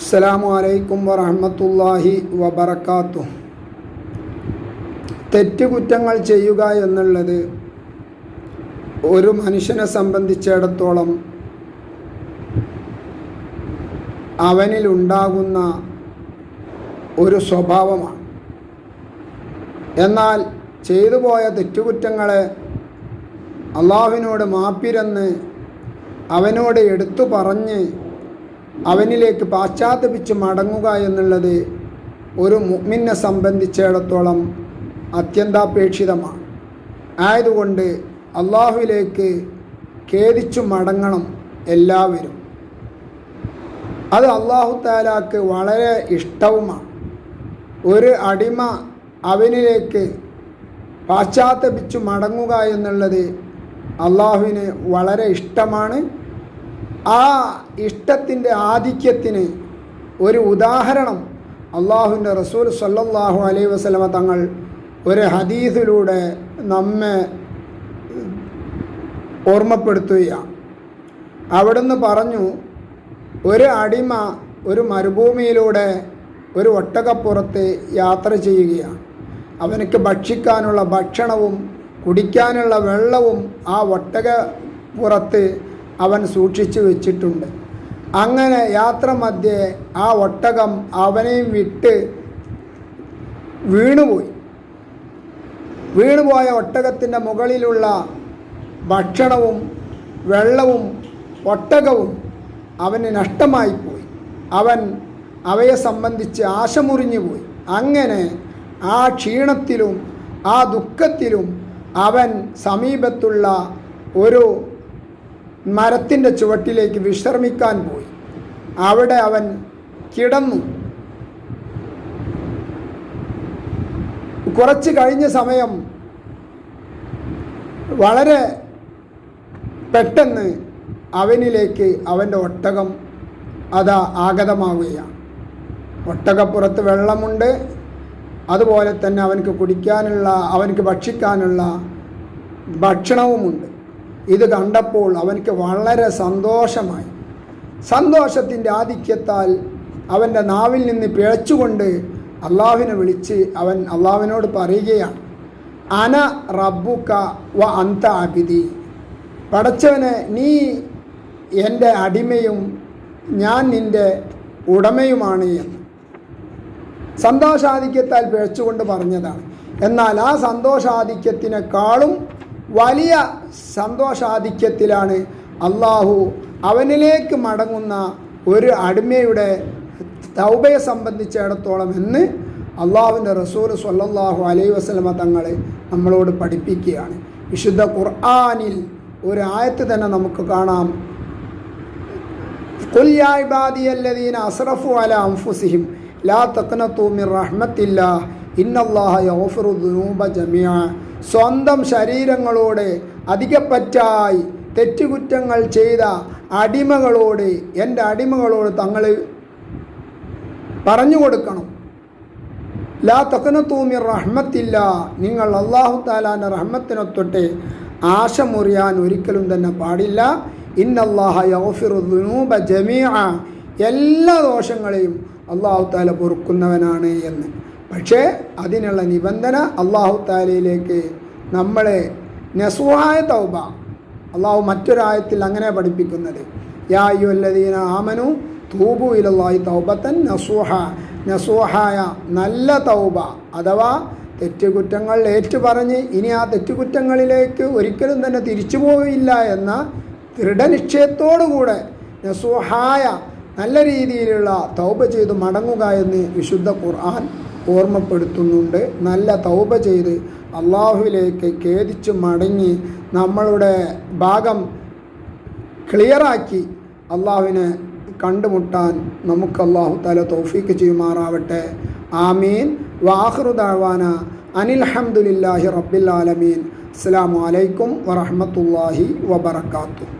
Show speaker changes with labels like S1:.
S1: അസ്സലാമു അലൈക്കും വറഹമത്തല്ലാഹി വബർക്കാത്തു തെറ്റുകുറ്റങ്ങൾ ചെയ്യുക എന്നുള്ളത് ഒരു മനുഷ്യനെ സംബന്ധിച്ചിടത്തോളം അവനിലുണ്ടാകുന്ന ഒരു സ്വഭാവമാണ്. എന്നാൽ ചെയ്തു പോയ തെറ്റുകുറ്റങ്ങളെ അള്ളാഹുവിനോട് മാപ്പിരന്ന് അവനോട് എടുത്തു പറഞ്ഞ് അവനിലേക്ക് പാശ്ചാത്തപിച്ച് മടങ്ങുക എന്നുള്ളത് ഒരു മുഗ്മിനെ സംബന്ധിച്ചിടത്തോളം അത്യന്താപേക്ഷിതമാണ്. ആയതുകൊണ്ട് അള്ളാഹുവിലേക്ക് ഖേദിച്ചു മടങ്ങണം എല്ലാവരും. അത് അള്ളാഹു താലാക്ക് വളരെ ഇഷ്ടവുമാണ്. ഒരു അടിമ അവനിലേക്ക് പാശ്ചാത്തപിച്ചു മടങ്ങുക എന്നുള്ളത് അള്ളാഹുവിന് വളരെ ഇഷ്ടമാണ്. ആ ഇഷ്ടത്തിന്റെ ആധിക്യത്തിന് ഒരു ഉദാഹരണം അള്ളാഹുവിന്റെ റസൂൽ സല്ലാഹു അലൈ വസ്ലമ തങ്ങൾ ഒരു ഹദീസിലൂടെ നമ്മെ ഓർമ്മപ്പെടുത്തുകയാണ്. അവിടുന്ന് പറഞ്ഞു ഒരു അടിമ ഒരു മരുഭൂമിയിലൂടെ ഒരു ഒട്ടകപ്പുറത്ത് യാത്ര ചെയ്യുകയാണ്. അവനക്ക് ഭക്ഷിക്കാനുള്ള ഭക്ഷണവും കുടിക്കാനുള്ള വെള്ളവും ആ ഒട്ടകപ്പുറത്ത് അവൻ സൂക്ഷിച്ചു വെച്ചിട്ടുണ്ട്. അങ്ങനെ യാത്ര മധ്യേ ആ ഒട്ടകം അവനെയും വിട്ട് വീണുപോയി. വീണുപോയ ഒട്ടകത്തിന്റെ മുകളിലുള്ള ഭക്ഷണവും വെള്ളവും ഒട്ടകവും അവന് നഷ്ടമായിപ്പോയി. അവൻ അവയെ സംബന്ധിച്ച് ആശമുറിഞ്ഞു പോയി അങ്ങനെ ആ ക്ഷീണത്തിലും ആ ദുഃഖത്തിലും അവൻ സമീപത്തുള്ള ഒരു മരത്തിന്റെ ചുവട്ടിലേക്ക് വിശ്രമിക്കാൻ പോയി. അവിടെ അവൻ കിടന്നു. കുറച്ച് കഴിഞ്ഞ സമയം വളരെ പെട്ടെന്ന് അവനിലേക്ക് അവന്റെ ഒട്ടകം അതാ ആഗതമാവുകയാണ്. ഒട്ടകപ്പുറത്ത് വെള്ളമുണ്ട്. അതുപോലെ തന്നെ അവനക്ക് കുടിക്കാനുള്ള അവനക്ക് ഭക്ഷിക്കാനുള്ള ഭക്ഷണവുമുണ്ട്. ഇത് കണ്ടപ്പോൾ അവനക്ക് വളരെ സന്തോഷമായി. സന്തോഷത്തിന്റെ ആധിക്യത്താൽ അവന്റെ നാവിൽ നിന്ന് പിഴച്ചുകൊണ്ട് അള്ളാഹുവിനെ വിളിച്ച് അവൻ അള്ളാഹുവിനോട് പറയുകയാണ് അന റബ്ബുക്ക വ അന്ത അബിദി. പടച്ചവന് നീ എന്റെ അടിമയും ഞാൻ നിന്റെ ഉടമയുമാണ് എന്ന്. സന്തോഷാധിക്യത്താൽ പിഴച്ചുകൊണ്ട് പറഞ്ഞതാണ്. എന്നാൽ ആ സന്തോഷാധിക്യത്തിനേക്കാളും വലിയ സന്തോഷാധിക്യത്തിലാണ് അള്ളാഹു അവനിലേക്ക് മടങ്ങുന്ന ഒരു അടിമയുടെ തൗബയെ സംബന്ധിച്ചിടത്തോളം എന്ന് അള്ളാഹുവിന്റെ റസൂൽ സല്ലാഹു അലൈ വസ്ലമ തങ്ങളെ നമ്മളോട് പഠിപ്പിക്കുകയാണ്. വിശുദ്ധ ഖുർആാനിൽ ഒരു ആയത്ത് തന്നെ നമുക്ക് കാണാം. കുല്യായിബാദിയല്ലദീന അസ്റഫു അല അംഫുസിഹിം ലാ തഖ്നതു മിർ റഹ്മത്തില്ല ഇന്നല്ലാഹ യഗ്ഫിറു ദുനൂബ ജമിയ സ്വന്തം ശരീരങ്ങളോട് അധികപ്പറ്റായി തെറ്റുകുറ്റങ്ങൾ ചെയ്ത അടിമകളോട് എന്റെ അടിമകളോട് തങ്ങൾ പറഞ്ഞു കൊടുക്കണം. ലാ തക്കനത്തൂമി റഹ്മത്തില്ല. നിങ്ങൾ അള്ളാഹു താലാന്റെ റഹ്മത്തിനൊത്തൊട്ട് ആശ മുറിയാൻ ഒരിക്കലും തന്നെ പാടില്ല. ഇന്നല്ലാഹ യൗഫിറുദ്നൂബ ജമീഅ. എല്ലാ ദോഷങ്ങളെയും അള്ളാഹു താല പൊറുക്കുന്നവനാണ് എന്ന്. പക്ഷേ അതിനുള്ള നിബന്ധന അള്ളാഹു താലയിലേക്ക് നമ്മളെ നസുഹായ തൗബ അള്ളാഹു മറ്റൊരായത്തിൽ അങ്ങനെ പഠിപ്പിക്കുന്നത്. യാ അയ്യുല്ലദീന ആമനു തൂബു ഇലല്ലാഹി തൗബത്തൻ നസൂഹ നസൂഹായ നല്ല തൗബ അഥവാ തെറ്റുകുറ്റങ്ങൾ ഏറ്റുപറഞ്ഞ് ഇനി ആ തെറ്റുകുറ്റങ്ങളിലേക്ക് ഒരിക്കലും തന്നെ തിരിച്ചു പോവില്ല എന്ന ദൃഢനിശ്ചയത്തോടുകൂടെ നസൂഹായ നല്ല രീതിയിലുള്ള തൗബ ചെയ്ത് മടങ്ങുക എന്ന് വിശുദ്ധ ഖുർആൻ ഓർമ്മപ്പെടുത്തുന്നുണ്ട്. നല്ല തൗബ ചെയ്ത് അള്ളാഹുവിലേക്ക് ഖേദിച്ച് മടങ്ങി നമ്മളുടെ ഭാഗം ക്ലിയറാക്കി അള്ളാഹുവിനെ കണ്ടുമുട്ടാൻ നമുക്ക് അള്ളാഹു താല തൗഫീക്ക് ചെയ്യുമാറാവട്ടെ. ആമീൻ. വാഹൃദാവാന അനിൽഹമുല്ലാഹി റബ്ബിൽ ആലമീൻ. അസ്സാം വലൈക്കും വറഹമത്തല്ലാഹി വബർക്കാത്തു